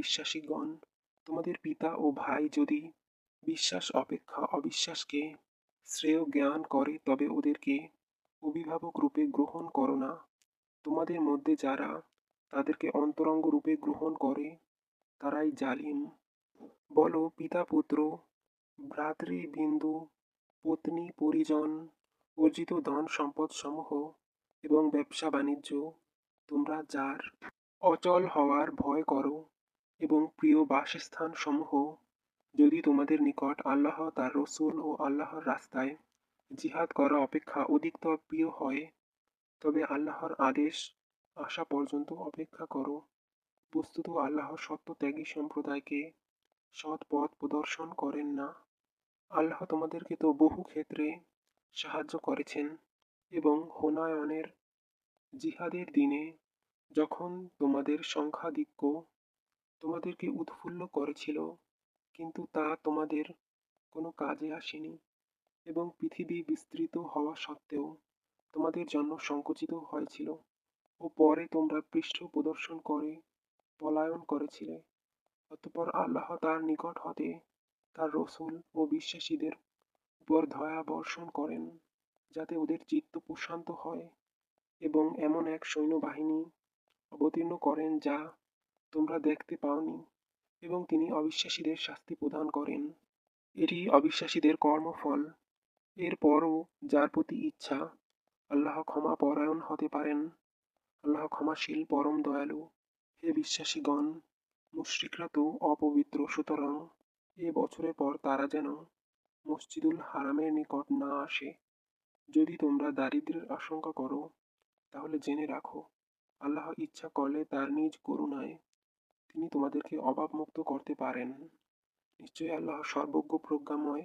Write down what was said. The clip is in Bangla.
বিশ্বাসীগণ, তোমাদের পিতা ও ভাই যদি বিশ্বাস, অপেক্ষা, অবিশ্বাসকে শ্রেয় জ্ঞান করে, তবে ওদেরকে অভিভাবক রূপে গ্রহণ করো না। তোমাদের মধ্যে যারা তাদেরকে অন্তরঙ্গ রূপে গ্রহণ করে, তারাই জালিম। বলো, পিতা, পুত্র ভ্রাতৃবিন্দু পত্নী, পরিজন, অর্জিত ধন সম্পদ সমূহ এবং ব্যবসা বাণিজ্য, তোমরা যার অচল হওয়ার ভয় করো এবং প্রিয় বাসস্থান সমূহ যদি তোমাদের নিকট আল্লাহ, তার রসুল ও আল্লাহর রাস্তায় জিহাদ করা অপেক্ষা অধিকতর প্রিয় হয়, তবে আল্লাহর আদেশ আসা পর্যন্ত অপেক্ষা করো। বস্তুত আল্লাহ সত্যত্যাগী সম্প্রদায়কে সৎ পথ প্রদর্শন করেন না। আল্লাহ তোমাদেরকে তো বহু ক্ষেত্রে সাহায্য করেছেন এবং হোনায়নের জিহাদের দিনে যখন তোমাদের সংখ্যাধিক্য তোমাদেরকে উৎফুল্ল করেছিল, কিন্তু তা তোমাদের কোনো কাজে আসেনি এবং পৃথিবী বিস্তৃত হওয়া সত্ত্বেও তোমাদের জন্য সংকুচিত হয়েছিল ও পরে তোমরা পৃষ্ঠ প্রদর্শন করে পলায়ন করেছিলে। অতঃপর আল্লাহ তার নিকট হতে তার রসুল ও বিশ্বাসীদের উপর দয়া বর্ষণ করেন যাতে ওদের চিত্ত প্রশান্ত হয় এবং এমন এক সৈন্যবাহিনী অবতীর্ণ করেন যা তোমরা দেখতে পাওনি এবং তিনি অবিশ্বাসীদের শাস্তি প্রদান করেন। এটি অবিশ্বাসীদের কর্মফল। এরপরও যার প্রতি ইচ্ছা, আল্লাহ ক্ষমা পরায়ণ হতে পারেন। আল্লাহ ক্ষমাশীল, পরম দয়ালু। হে বিশ্বাসীগণ, মুশরিকরা তো অপবিত্র, সুতরাং এ বছরের পর তারা যেন মসজিদুল হারামের নিকট না আসে। যদি তোমরা দারিদ্র্যের আশঙ্কা করো, তাহলে জেনে রাখো, আল্লাহ ইচ্ছা করলে তার নিজ করুণায় তিনি তোমাদেরকে অভাবমুক্ত করতে পারেন। নিশ্চয়ই আল্লাহ সর্বজ্ঞ প্রজ্ঞাময়।